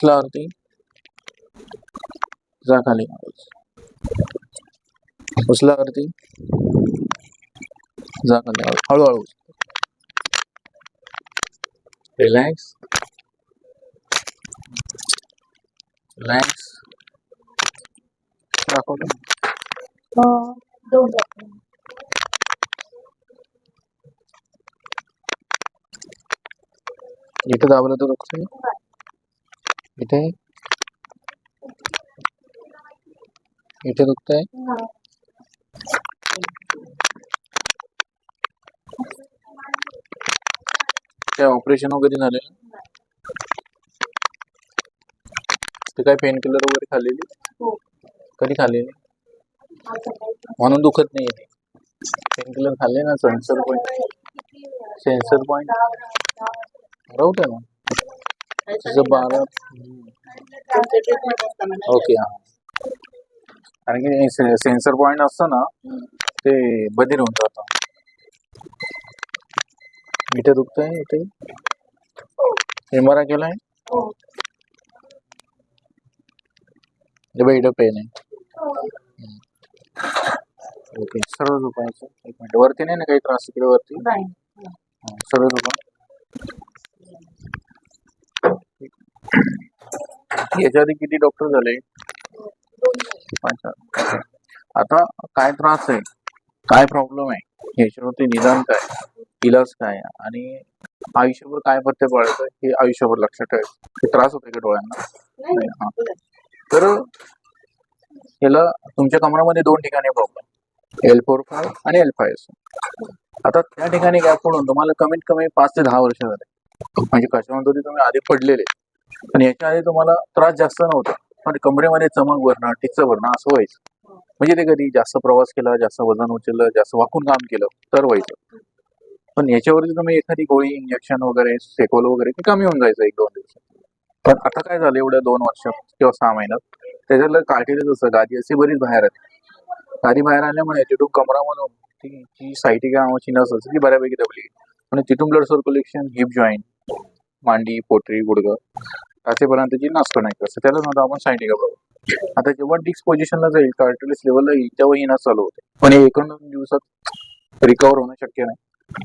उचलावरती जा खाली उचलावरती जा खाली हळूहळू रिलॅक्स रिलॅक्स दाखवतो इथे दाबलं तर इथे दुखतंय काय ऑपरेशन वगैरे झालेलं ते काय पेन किलर वगैरे खाल्लेली कधी खाल्लेली म्हणून दुखत नाही पेन किलर खाल्ले ना सेन्सर पॉईंट सेन्सर पॉईंट राहू ना। तुझं बारा ओके हा. कारण की सेन्सर पॉईंट असतं ना ते बधीर होऊन जातं. इथे दुखतंय इथे? एमआरआय केलाय हो हे बघ इथं पेन आहे. ओके सर्व झोपायचं. एक मिनिट. वरती नाही ना काही त्रास इकडे वरती? हा, सर्व झोपा. याच्या आधी किती डॉक्टर झाले? अच्छा. आता काय त्रास आहे? काय प्रॉब्लेम आहे? याच्यावरती निदान काय? इलाज काय? आणि आयुष्यभर काय पथ्य पाळायचं हे आयुष्यभर लक्षात ठेवायचं. त्रास होते का डोळ्यांना. तर याला तुमच्या कमरामध्ये दोन ठिकाणी प्रॉब्लेम एल फोर फाय आणि एल फाय आता त्या ठिकाणी गॅप पडून तुम्हाला कमीत कमी पाच ते दहा वर्ष झाले. म्हणजे तरी तुम्ही आधी पडलेले. पण याच्या आधी तुम्हाला त्रास जास्त नव्हता. पण कमरेमध्ये चमक भरणं टिच्च भरणं असं व्हायचं. म्हणजे ते कधी जास्त प्रवास केला जास्त वजन उचललं जास्त वाकून काम केलं तर व्हायचं. पण याच्यावरती तुम्ही एखादी गोळी इंजेक्शन वगैरे सेकोल वगैरे ते कमी होऊन जायचं एक दोन दिवसात. पण आता काय झालं एवढ्या दोन वर्षात किंवा सहा महिन्यात त्याच्यातलं काठीला जसं गादी अशी बरीच बाहेर आहेत. गादी बाहेर आल्यामुळे तिथून कमरामधून ती जी सायटिका नावाची नस असते ती बऱ्यापैकी दबली. आणि तिथून ब्लड सर्क्युलेशन हिप जॉईंट मांडी पोटरी गुडघं जी नस नाही असते त्याला म्हणतो आपण सायटिका प्रॉब्लेम आता जेव्हा डिक्स पोझिशनला जाईल कार्टिलिस लेवलला येईल तेव्हा ही नस चालू होते. पण हे एकूण दोन दिवसात रिकवर होणं शक्य नाही.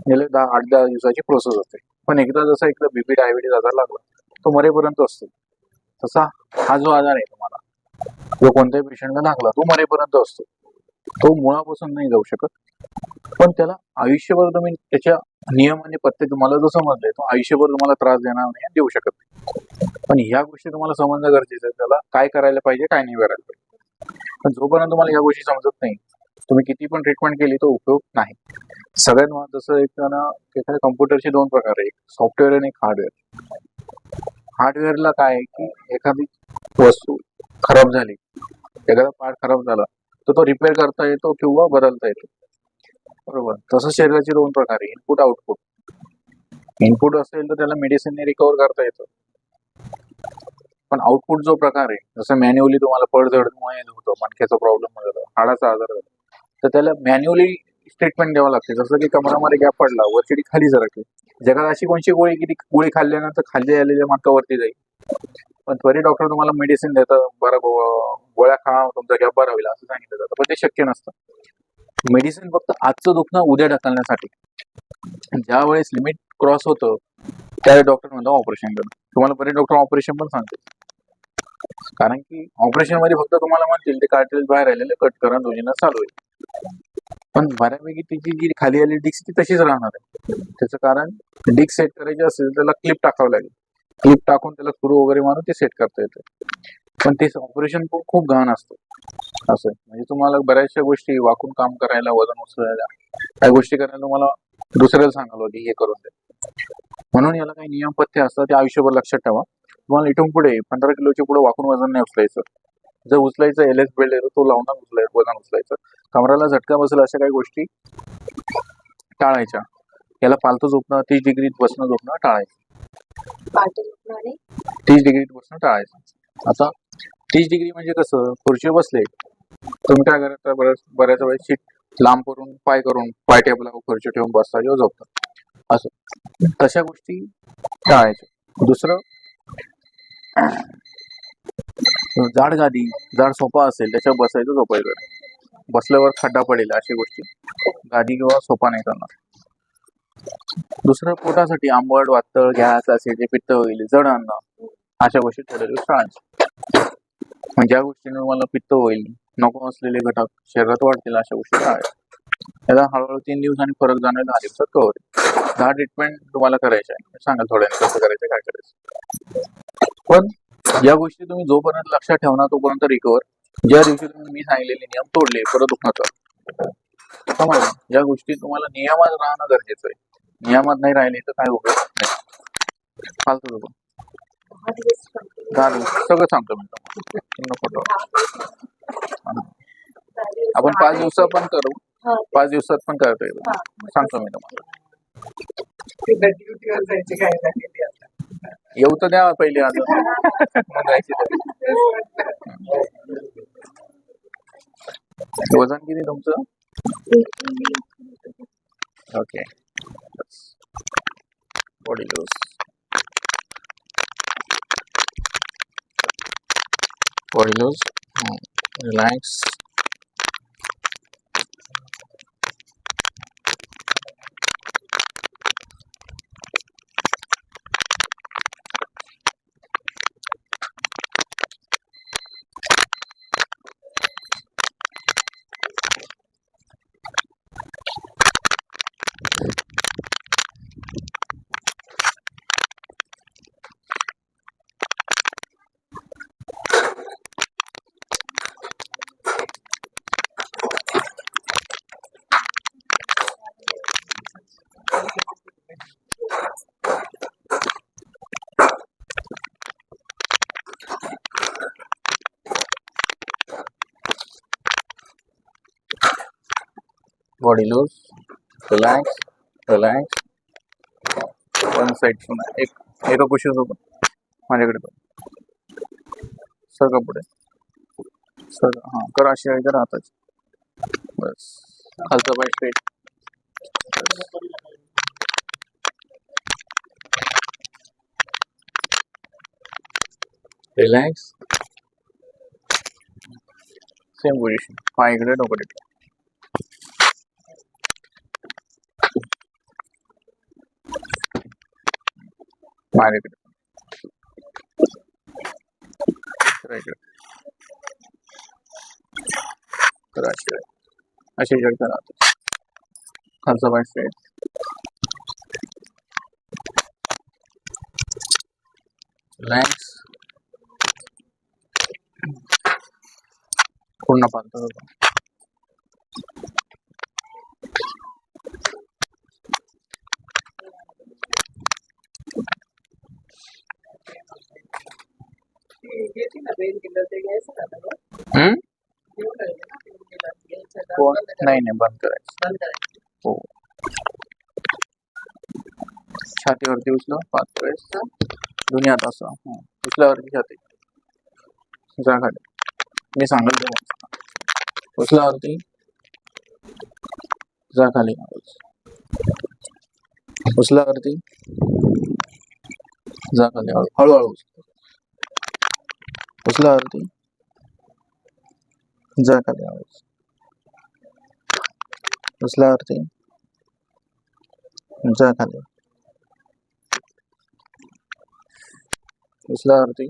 गेले दहा आठ दहा दिवसाची प्रोसेस असते. पण एकदा जसा एकदा बीपी डायबिटीज आजार लागला तो मरेपर्यंत असतो. तसा हा जो आजार आहे तुम्हाला जो कोणत्याही पेशंटला लागला तो मरेपर्यंत असतो. तो मुळापासून नाही जाऊ शकत. पण त्याला आयुष्यभर तुम्ही त्याच्या नियमाने पत्ते तुम्हाला जो समजले तो आयुष्यभर तुम्हाला त्रास देणार नाही देऊ शकत नाही. पण ह्या गोष्टी तुम्हाला समजणं गरजेचं आहे. त्याला काय करायला पाहिजे काय नाही करायला पाहिजे. पण जोपर्यंत तुम्हाला या गोष्टी समजत नाही तुम्ही किती पण ट्रीटमेंट केली तो उपयोग नाही. सगळ्यात महत्त्वाचं जसं एक ना एखाद्या कम्प्युटरचे दोन प्रकार आहे एक सॉफ्टवेअर आणि एक हार्डवेअर हार्डवेअरला काय आहे की एखादी वस्तू खराब झाली एखादा पार्ट खराब झाला तर तो रिपेअर करता येतो किंवा बदलता येतो. बरोबर. तसं शरीराचे दोन प्रकार आहे इनपुट आउटपुट इनपुट असेल तर त्याला मेडिसिनने रिकवर करता येतं. पण आउटपुट जो प्रकार आहे जसं मॅन्युअली तुम्हाला पडझडमुळे होतं मणक्याचा प्रॉब्लेम होतो हाडाचा आजार झाला तर त्याला मॅन्युअली ट्रीटमेंट द्यावं लागते. जसं की कमरामध्ये गॅप पडला वरची खाली सरकली. जगात अशी कोणची गोळी किती गोळी खाल्ल्यानंतर खाली आलेल्या मणकावरती जाईल? पण त्वरित डॉक्टर तुम्हाला मेडिसिन देतं बरं गोळ्या खा तुमचा गॅप बरा होईल असं सांगितलं जातं. पण ते शक्य नसतं. मेडिसिन फक्त आजचं दुखणं उद्या ढकलण्यासाठी. ज्या वेळेस लिमिट क्रॉस होतं त्यावेळेस डॉक्टर म्हणतो ऑपरेशन करणं तुम्हाला बरेच डॉक्टर ऑपरेशन पण सांगते कारण की ऑपरेशनमध्ये फक्त तुम्हाला म्हणतील ते कार्टेज बाहेर आलेले कट करा दोन्हीला चालू होईल पण बऱ्यापैकी तिची जी खाली आलेली डिक्स ती तशीच राहणार आहे. त्याचं कारण डिक्स सेट करायची असेल त्याला क्लिप टाकावं लागेल. क्लिप टाकून त्याला स्क्रू वगैरे मारून ते सेट करता येतं पण ते ऑपरेशन पण खूप घाण असतं. असं. म्हणजे तुम्हाला बऱ्याचशा गोष्टी वाकून काम करायला वजन उचलायला काही गोष्टी करायला तुम्हाला दुसऱ्याला सांगायला होती हे करून दे म्हणून याला काही नियम पथ्य असतात ते आयुष्यभर लक्षात ठेवा. तुम्हाला इथून पुढे पंधरा किलोच्या पुढे वाकून वजन नाही उचलायचं. जर उचलायचं एल एस बेल्ट तर तो लावून उचलाय वजन उचलायचं. कमराला झटका बसेल अशा काही गोष्टी टाळायच्या. याला पालतू झोपणं तीस डिग्रीत बसणं झोपणं टाळायचं. तीस डिग्रीत बसणं टाळायचं. आता तीस डिग्री म्हणजे कसं खुर्ची बसले तुम्ही काय करायचं बऱ्याच बऱ्याच वेळेस सीट लांब करून पाय करून पाय टेबलावर खुर्ची ठेवून बसता किंवा झोपता. असं. तशा गोष्टी टाळायच्या. दुसरं जाड गादी जाड सोफा असेल त्याच्यावर बसायचं झोपायचं. बसल्यावर खड्डा पडेल अशा गोष्टी. गादी किंवा सोफा नाही करणार दुसरं पोटासाठी आंबट वातळ गॅस असेल पित्त होईल जड अन्न. अशा गोष्टी थोड्या दिवस टाळायच्या म्हणजे ज्या गोष्टीने तुम्हाला पित्त होईल. नको असलेले घटक शरीरात वाढतील अशा गोष्टी टाळायच्या त्याला हळूहळू तीन दिवसांनी फरक जाणवेल दहा दिवसात कवर दहा ट्रीटमेंट तुम्हाला करायचे आहे सांगा थोड्याने कसं करायचं काय करायचं. पण या गोष्टी तुम्ही जोपर्यंत लक्षात ठेवणार तोपर्यंत रिकवर ज्या दिवशी तुम्ही मी सांगितलेले नियम तोडले परत दुखणार चालू. या गोष्टी तुम्हाला नियमात राहणं गरजेचं आहे. नियमात नाही राहिले तर काय उपयोग नाही. फालतू दिवस सगळं सांगतो मी तुम्हाला. नको डोळा. दहा दिवस. आपण पाच दिवसात पण करू. हा, पाच दिवसात पण करता येईल हा. सांगतो मी तुम्हाला. तिथं ड्युटीवर जायची काय झालेली आता येऊ तर द्या पहिले. वजन किती तुमचं? Okay body loose body loose body loose relax relax one side पुन्हा एक एका कुशीसोबत माझ्याकडे बघ. सगळं पुढे. सर हां कर अशी आहे का हाताची बस. खालचा पाय स्ट्रेट रिलॅक्स सेम पोझिशन पाय इकडे डोकं इकडे माझ्याकडे तर इकडे तर अशी आहे. अशी जड करा आता. खालचा पाय स्ट्रेट रिलॅक्स पूर्ण पालतं होतं घेते ना पेन किलर ते घ्यायचं ना आता बघ. हम्म? घेऊन राहिले ना पेन किलर घ्यायचं का? कोण बंद करायचं. नाही नाही बंद करायचं. हो छातीवरती उचलं पाच वेळेस दुनियात असं. उचल्यावरती छाती जा खाली मी सांगेल तेव्हा उचल्यावरती जा खाली उचल्यावरती जा खाली हळू- हळूहळू उचल उचल्यावरती जा खाली आवाज. हळू उचल्यावरती जा खाली. उचल्यावरती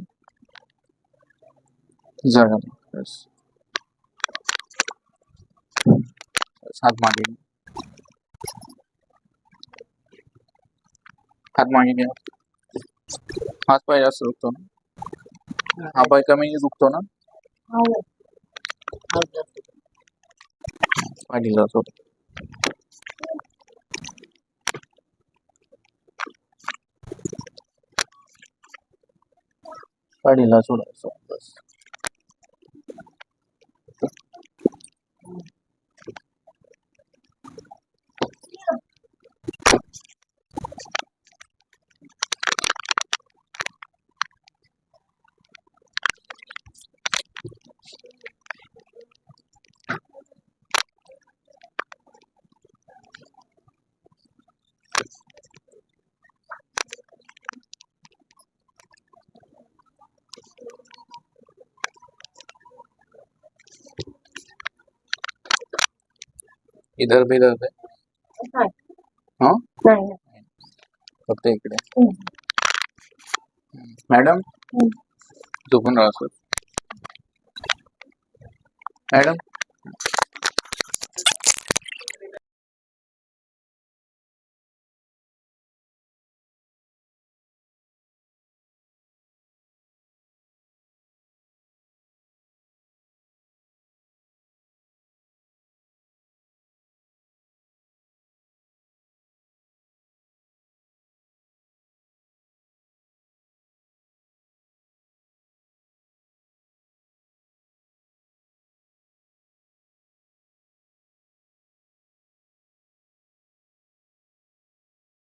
जा खाली. बस. हात मागे. हात मागे घ्या. हात पाय जास्त दुखतो हा. पाय कमी दुखतो ना? हा, होतो पाय ढिला सोडायचा बस इधर भी आहे नाही हा. फक्त इकडे. मॅडम. झोपून राहा सर। मॅडम?